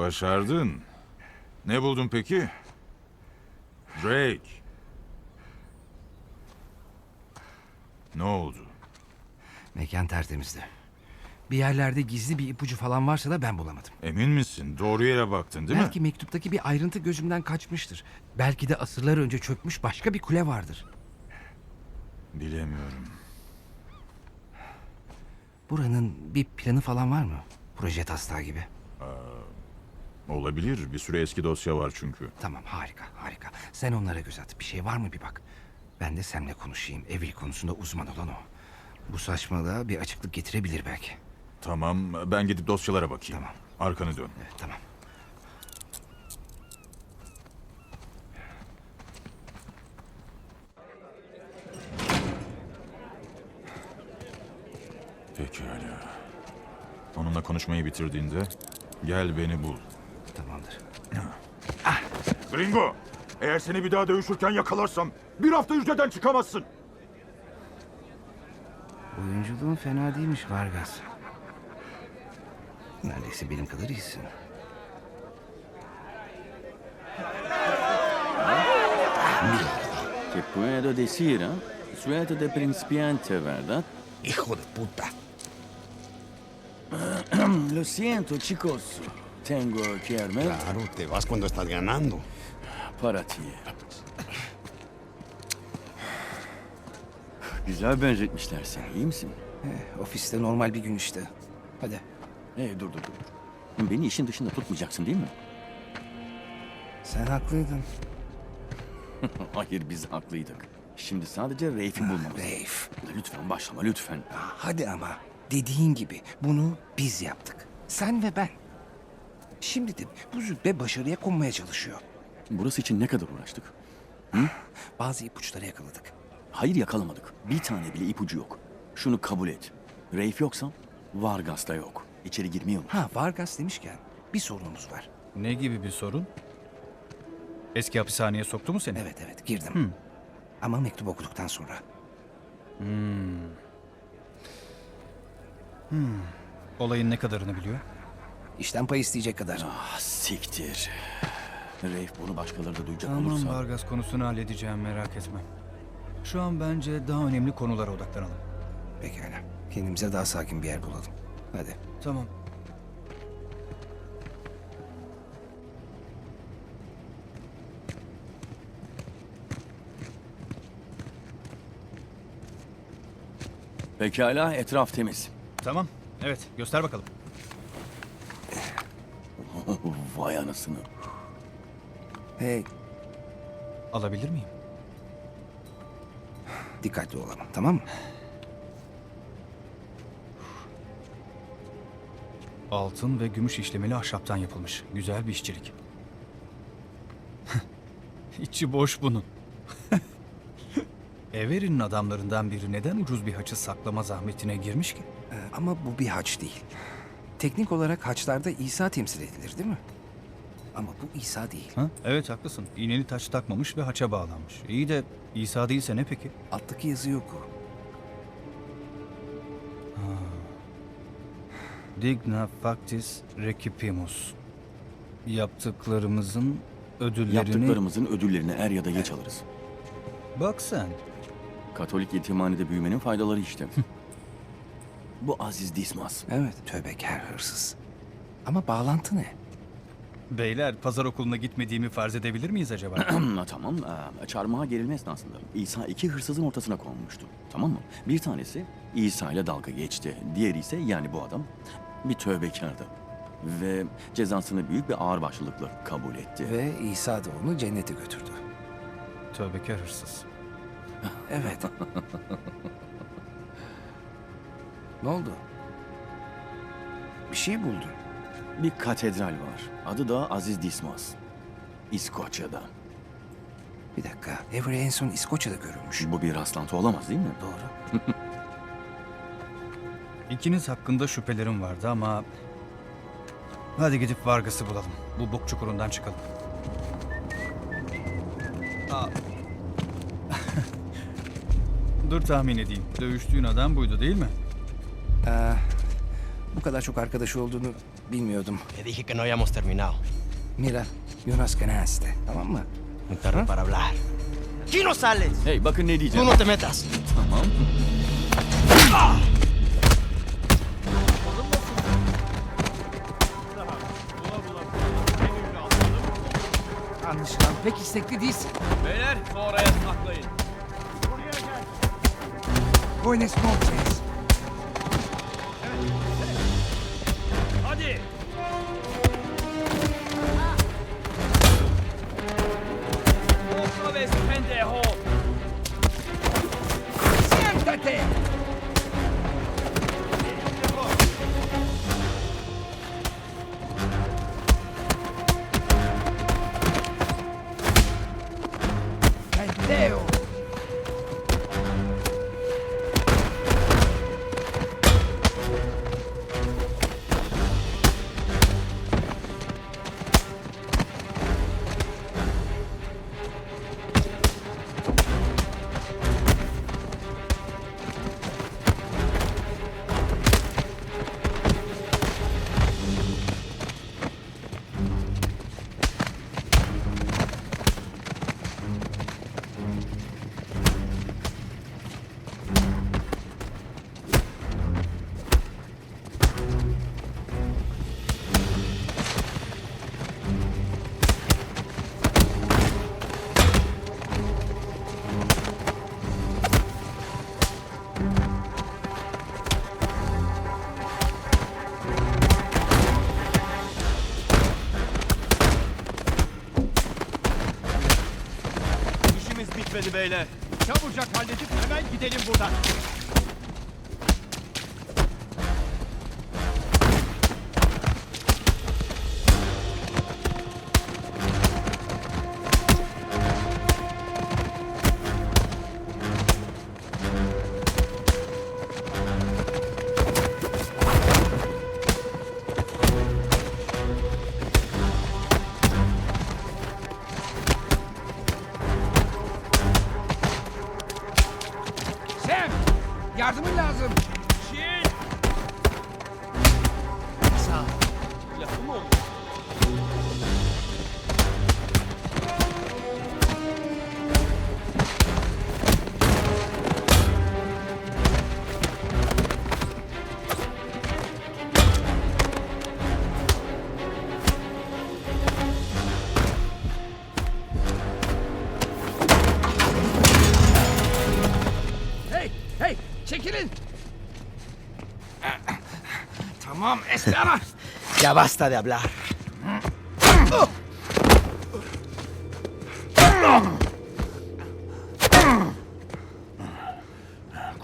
Başardın. Ne buldun peki? Drake. Ne oldu? Mekan tertemizdi. Bir yerlerde gizli bir ipucu falan varsa da ben bulamadım. Emin misin? Doğru yere baktın değil Belki mi? mektuptaki bir ayrıntı gözümden kaçmıştır. Belki de asırlar önce çökmüş başka bir kule vardır. Bilemiyorum. Buranın bir planı falan var mı? Proje taslağı gibi. Olabilir. Bir sürü eski dosya var çünkü. Tamam harika harika. Sen onlara göz at. Bir şey var mı bir bak. Ben de seninle konuşayım. Evlilik konusunda uzman olan o. Bu saçmalığa bir açıklık getirebilir belki. Tamam, ben gidip dosyalara bakayım. Tamam. Arkanı dön. Evet tamam. Pekala. Onunla konuşmayı bitirdiğinde gel beni bul. Tamamdır. Gringo! Eğer seni bir daha dövüşürken yakalarsam bir hafta hücreden çıkamazsın. Oyunculuğun fena değilmiş Vargas. Neredeyse benim kadar iyisin. Te puedo decir, ¿eh? Suerte de principiante, ¿verdad? Hijo de puta. Lo siento, chicos. Tengo que irme Claro, te vas cuando estás ganando. para ti. Güzel benzetmişler seni, iyi misin? Eh, ofiste normal bir gün işte. Hadi. Hey, dur dur dur. Beni işin dışında tutmayacaksın değil mi? Sen haklıydın. Hayır, biz haklıydık. Şimdi sadece Reif'i bulmamız. Reif. Lütfen başlama, lütfen. Hadi ama. Dediğin gibi bunu biz yaptık. Sen ve ben. Şimdi de bu züppe başarıya konmaya çalışıyor. Burası için ne kadar uğraştık? Bazı ipuçları yakaladık. Hayır yakalamadık. Bir tane bile ipucu yok. Şunu kabul et. Reif yoksa Vargas da yok. İçeri girmiyor mu? Ha Vargas demişken bir sorunumuz var. Ne gibi bir sorun? Eski hapishaneye soktu mu seni? Evet evet girdim. Ama mektup okuduktan sonra. Olayın ne kadarını biliyor? İşten pay isteyecek kadar. Ah siktir. Reif bunu başkaları da duyacak Tamam olursa... Vargas konusunu halledeceğim merak etme. Şu an bence daha önemli konulara odaklanalım. Pekala. Kendimize daha sakin bir yer bulalım. Hadi. Tamam. Pekala etraf temiz. Tamam. Evet göster bakalım. Vay anasını. Hey Alabilir miyim? dikkatli ol ama tamam mı? Altın ve gümüş işlemeli ahşaptan yapılmış. Güzel bir işçilik. İçi boş bunun. Everin'in adamlarından biri neden ucuz bir haçı saklama zahmetine girmiş ki? Ee, ama bu bir haç değil. Teknik olarak haçlarda İsa temsil edilir değil mi? Ama bu İsa değil. Ha? Evet haklısın. İğneli taç takmamış ve haça bağlanmış. İyi de İsa değilse ne peki? Alttaki yazı yok o. Digna factis recipimus. Yaptıklarımızın ödüllerini... Yaptıklarımızın ödüllerini er ya da geç alırız. Bak sen. Katolik yetimhanede büyümenin faydaları işte. Bu Aziz Dismas. Evet. Tövbekar hırsız. Ama bağlantı ne? Beyler pazar okuluna gitmediğimi farz edebilir miyiz acaba? Ha, tamam. Ee, çarmıha gerilme esnasında İsa iki hırsızın ortasına konmuştu. Tamam mı? Bir tanesi İsa ile dalga geçti. Diğeri ise yani bu adam bir tövbekardı. Ve cezasını büyük bir ağırbaşlılıkla kabul etti. Ve İsa da onu cennete götürdü. Tövbekar hırsız. Evet. ne oldu? Bir şey buldun. Bir katedral var. Adı da Aziz Dismas. İskoçya'da. Bir dakika. Avery en son İskoçya'da görülmüş. Bu bir rastlantı olamaz değil mi? Doğru. İkiniz hakkında şüphelerim vardı ama... Hadi gidip Vargas'ı bulalım. Bu bok çukurundan çıkalım. Aa. Dur tahmin edeyim. Dövüştüğün adam buydu değil mi? Ee, bu kadar çok arkadaşı olduğunu Bilmiyordum. Te dije que no habíamos terminado. Mira, Jonas Kanaste, tamam mı? Muy tarde para hablar. Kino sales. Hey, bakın ne diyeceğim. Tú no te metas. Tamam. Ah! Anlaşılan pek istekli değilsin. Beyler, sonraya saklayın. Buenas noches. してオートベースフェンデーホーシャン立て bitmedi beyler. Çabucak halledip hemen gidelim buradan. Yardımın lazım. Çekilin. Tamam Estrada. ya basta de hablar.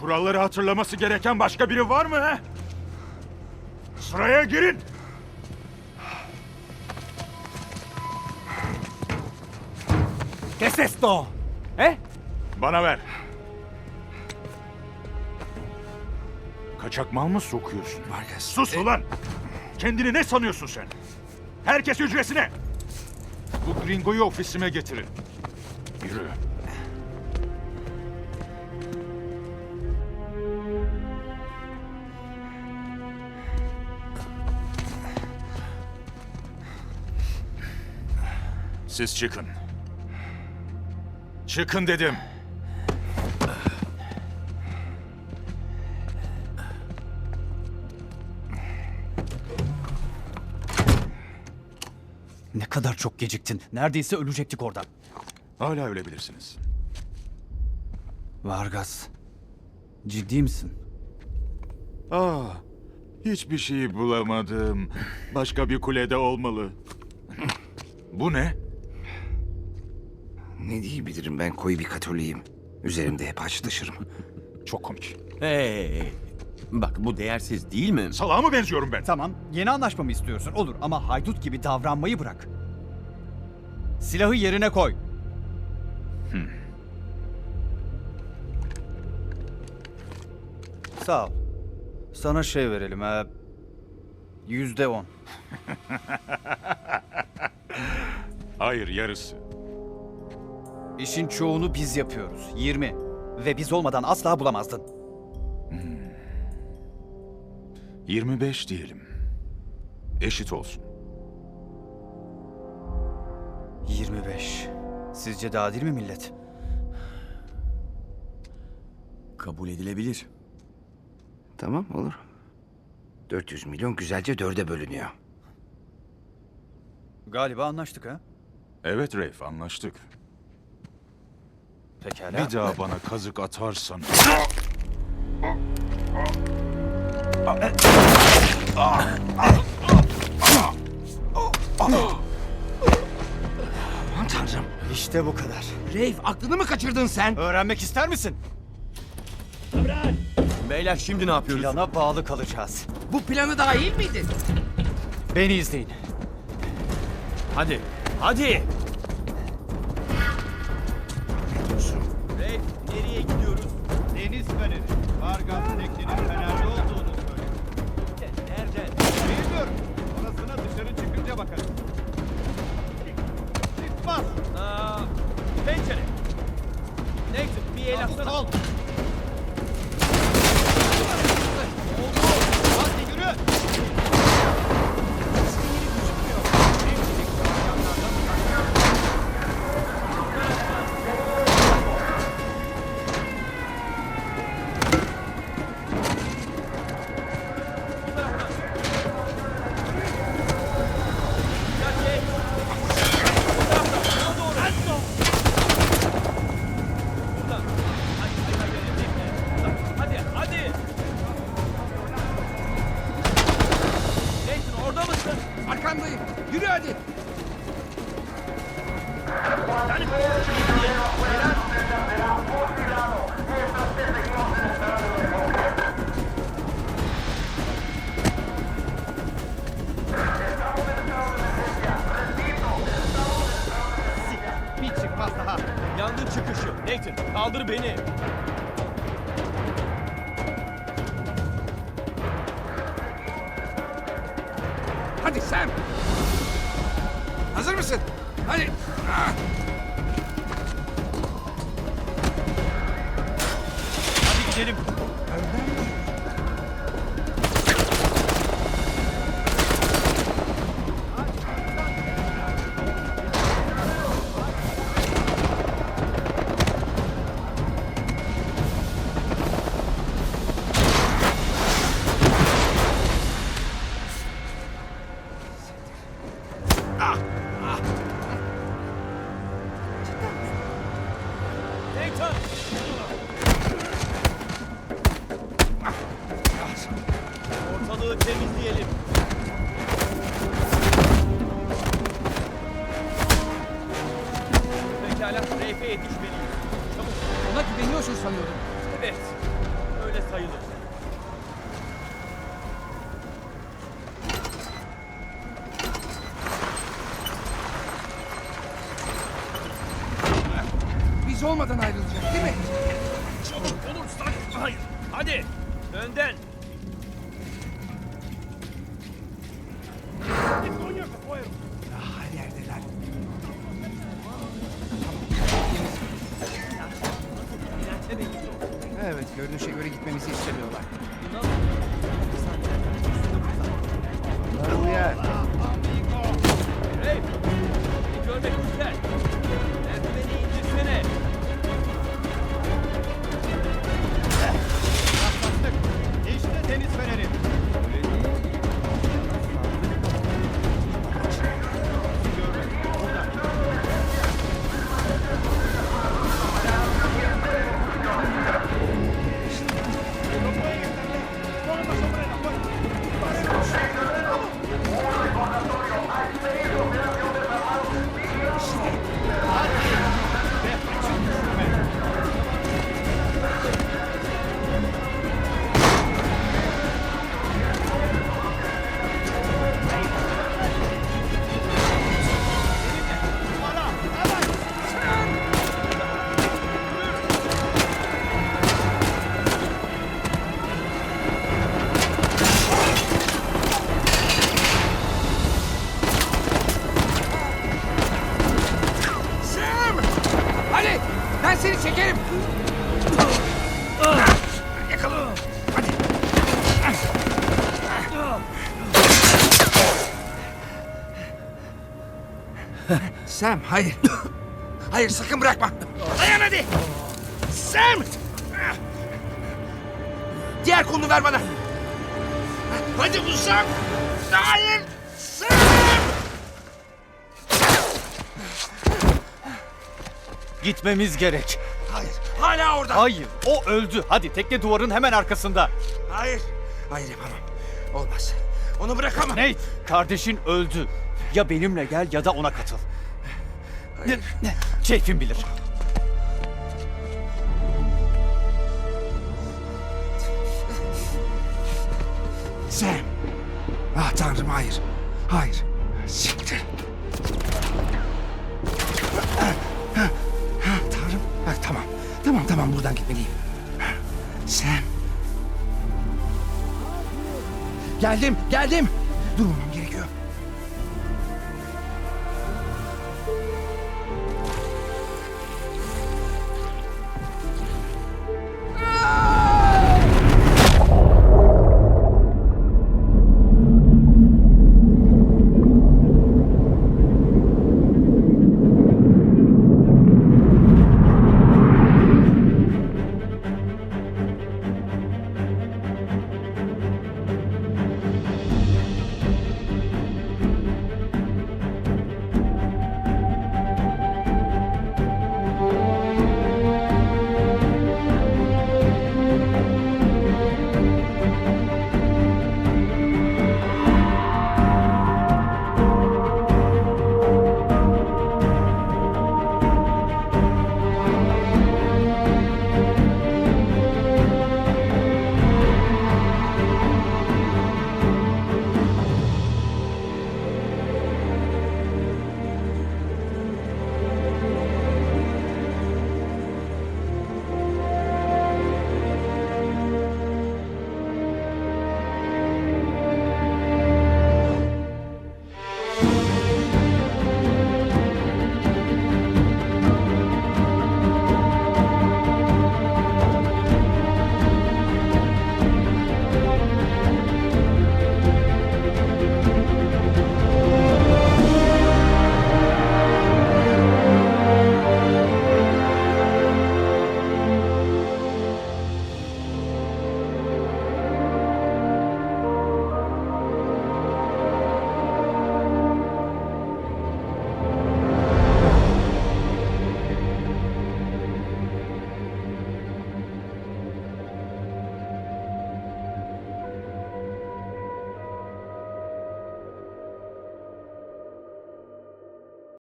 Kuralları hatırlaması gereken başka biri var mı he? Sıraya girin. ¿Qué es esto? ¿Eh? Bana ver. Kaçak mal mı sokuyorsun? Vargas. Sus e- ulan! Kendini ne sanıyorsun sen? Herkes hücresine! Bu gringoyu ofisime getirin. Yürü. Siz çıkın. Çıkın dedim. Ne kadar çok geciktin. Neredeyse ölecektik oradan. Hala ölebilirsiniz. Vargas. Ciddi misin? Ah, hiçbir şey bulamadım. Başka bir kulede olmalı. Bu ne? Ne diyebilirim ben koyu bir katoliyim. Üzerimde hep haç taşırım. Çok komik. Hey, Bak bu değersiz değil mi? Salağa mı benziyorum ben? Tamam, yeni anlaşmamı istiyorsun. Olur ama haydut gibi davranmayı bırak. Silahı yerine koy. Hmm. Sağ ol. Sana şey verelim ha. Yüzde on. Hayır yarısı. İşin çoğunu biz yapıyoruz. Yirmi. Ve biz olmadan asla bulamazdın. 25 diyelim. Eşit olsun. 25. Sizce de adil mi millet? Kabul edilebilir. Tamam olur. 400 milyon güzelce dörde bölünüyor. Galiba anlaştık ha? Evet Reif anlaştık. Pekala. Bir daha bana kazık atarsan... Aman tanrım. İşte bu kadar. Reif aklını mı kaçırdın sen? Öğrenmek ister misin? Beyler şimdi ne yapıyoruz? Plana bağlı kalacağız. Bu planı dahil miydin? Beni izleyin. Hadi. Hadi. Reif, nereye gidiyoruz? Deniz feneri. Vargas teknenin fenerde pencere. Neyse, bir el atsana. Sol. Beni. Yetişmeliyiz. Çabuk. Ona güveniyorsun sanıyordum. Evet, görünüşe göre gitmemizi istemiyorlar. Bunları uyar. Sam hayır. Hayır sakın bırakma. Dayan hadi. Sam. Diğer kolunu ver bana. Hadi uzak. Hayır. Sam. Gitmemiz gerek. Hayır. Hala orada. Hayır, o öldü. Hadi tekne duvarın hemen arkasında. Hayır. Hayır yapamam. Olmaz. Onu bırakamam. Nate, kardeşin öldü. Ya benimle gel ya da ona katıl. Keyfin bilir. Sam. Ah tanrım hayır. Hayır. Siktir. Tanrım. Ah, tamam. Tamam tamam buradan gitmeliyim. Sam. Geldim geldim. Durmamam